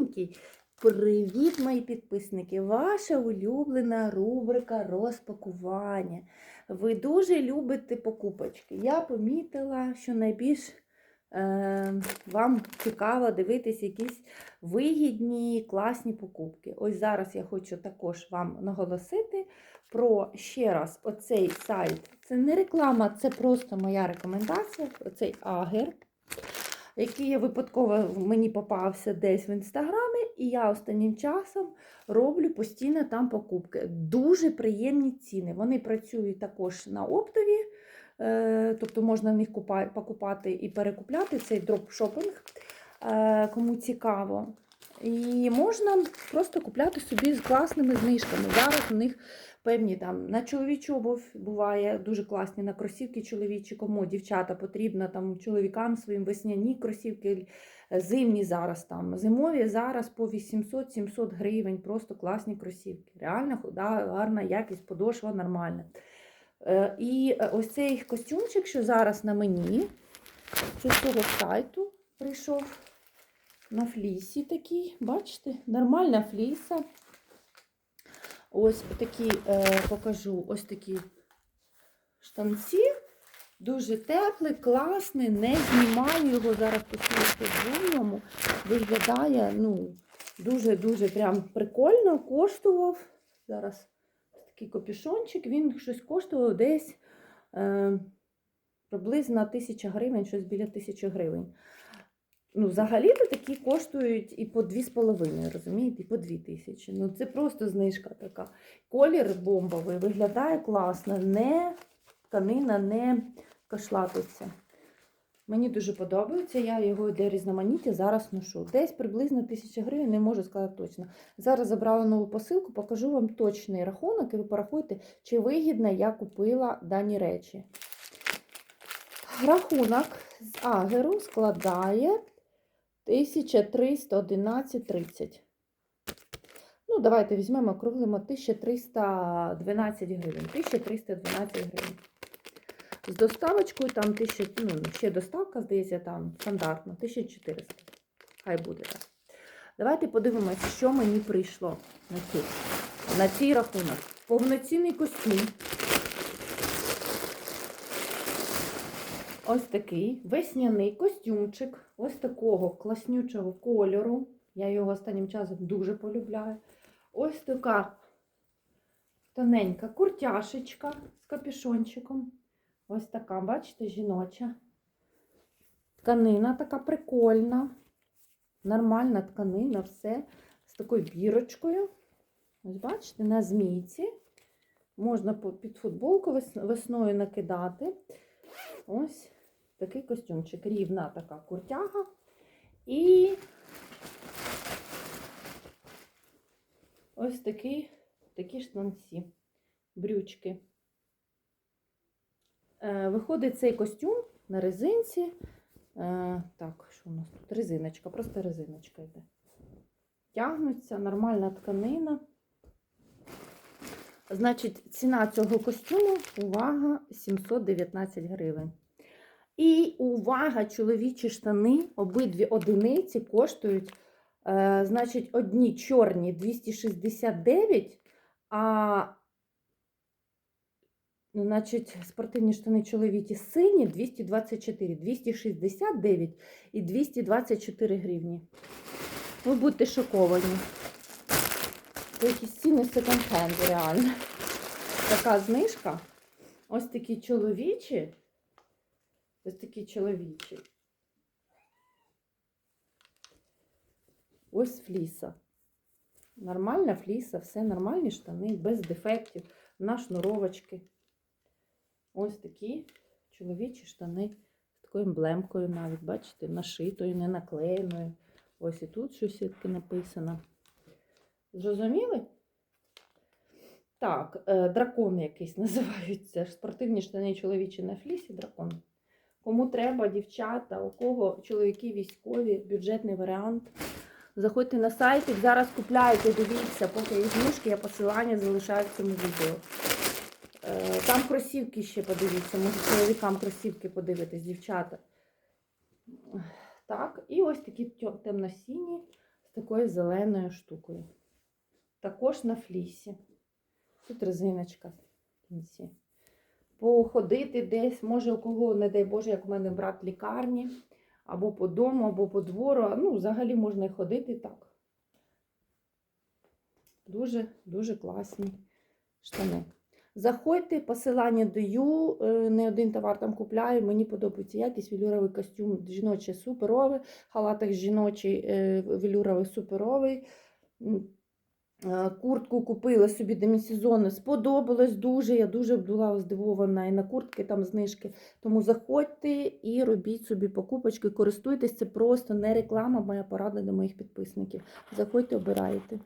дорогенький. Привіт, мої підписники! Ваша улюблена рубрика розпакування. Ви дуже любите покупочки. Я помітила, що найбільш е, вам цікаво дивитись якісь вигідні, класні покупки. Ось зараз я хочу також вам наголосити про ще раз оцей сайт. Це не реклама, це просто моя рекомендація. Оцей агер який я випадково мені попався десь в інстаграмі, і я останнім часом роблю постійно там покупки. Дуже приємні ціни. Вони працюють також на оптові, е, тобто можна в них купа- покупати і перекупляти цей дропшопинг, е, кому цікаво. І можна просто купляти собі з класними знижками. Зараз у них певні там на чоловічу обувь буває дуже класні, на кросівки чоловічі, кому дівчата потрібно там чоловікам своїм весняні кросівки, е, зимні зараз там. Зимові зараз по 800-700 гривень, просто класні кросівки. Реально худа, гарна якість, подошва нормальна. Е, І е, ось цей костюмчик, що зараз на мені, з цього сайту прийшов на флісі такий, бачите, нормальна фліса. Ось такі е, покажу ось такі штанці. Дуже теплий, класний, не знімаю його зараз постійно в. Виглядає, ну, дуже-дуже прям прикольно, коштував. Зараз такий капюшончик, він щось коштував десь е, приблизно 1000 гривень, щось біля 1000 гривень. Ну, взагалі-то такі коштують і по 2,5, розумієте, і по 2 тисячі. Ну, це просто знижка така. Колір бомбовий, виглядає класно, не тканина не кашлатиться. Мені дуже подобається, я його для різноманіття зараз ношу. Десь приблизно 1000 гривень, не можу сказати точно. Зараз забрала нову посилку, покажу вам точний рахунок, і ви порахуйте, чи вигідно я купила дані речі. Рахунок з Агеру складає 1311,30. Ну, давайте візьмемо, округлимо 1312 гривень. 1312 гривень. З доставочкою там 1000, ну, ще доставка, здається, там стандартно, 1400. Хай буде так. Давайте подивимося, що мені прийшло на цей, на цей рахунок. Повноцінний костюм. Ось такий весняний костюмчик, ось такого класнючого кольору. Я його останнім часом дуже полюбляю. Ось така тоненька куртяшечка з капюшончиком. Ось така, бачите, жіноча. Тканина така прикольна. Нормальна тканина, все з такою бірочкою. Ось, бачите, на змійці. Можна під футболку весною накидати. Ось такий костюмчик. Рівна така куртяга. І ось такий, такі штанці, брючки. Е, виходить цей костюм на резинці. Е, так, що у нас тут? Резиночка, просто резиночка йде. Тягнуться, нормальна тканина. Значить, ціна цього костюму, увага, 719 гривень. І увага, чоловічі штани, обидві одиниці коштують, е, значить, одні чорні 269, а ну, значить, спортивні штани чоловічі сині 224, 269 і 224 гривні. Ви будьте шоковані. Це якісь ціни секонд-хенду, реально. Така знижка. Ось такі чоловічі. Ось такі чоловічі. Ось фліса. Нормальна фліса, все нормальні штани, без дефектів, на шнуровочки. Ось такі чоловічі штани з такою емблемкою навіть, бачите, нашитою, не наклеєною. Ось і тут щось таке написано. Зрозуміли? Так, е, дракон якийсь називаються. Спортивні штани чоловічі на флісі, дракон. Кому треба, дівчата, у кого чоловіки військові, бюджетний варіант. Заходьте на сайт, зараз купляйте, дивіться, поки є знижки, я посилання залишаю в цьому відео. Е, Там кросівки ще подивіться, може чоловікам кросівки подивитись, дівчата. Так, і ось такі темно-сіні з такою зеленою штукою. Також на флісі. Тут резиночка в кінці. Походити десь, може, у кого, не дай Боже, як у мене брат в лікарні, або по дому, або по двору. Ну, взагалі можна і ходити так. Дуже, дуже класні штани. Заходьте, посилання даю, е, не один товар там купляю. Мені подобається якість, велюровий костюм жіночий суперовий, халатик жіночий е, велюровий суперовий. Е, Куртку купила собі демісезонну, сподобалось дуже. Я дуже була здивована і на куртки там знижки. Тому заходьте і робіть собі покупочки, користуйтесь. Це просто не реклама, моя порада до моїх підписників. Заходьте, обирайте.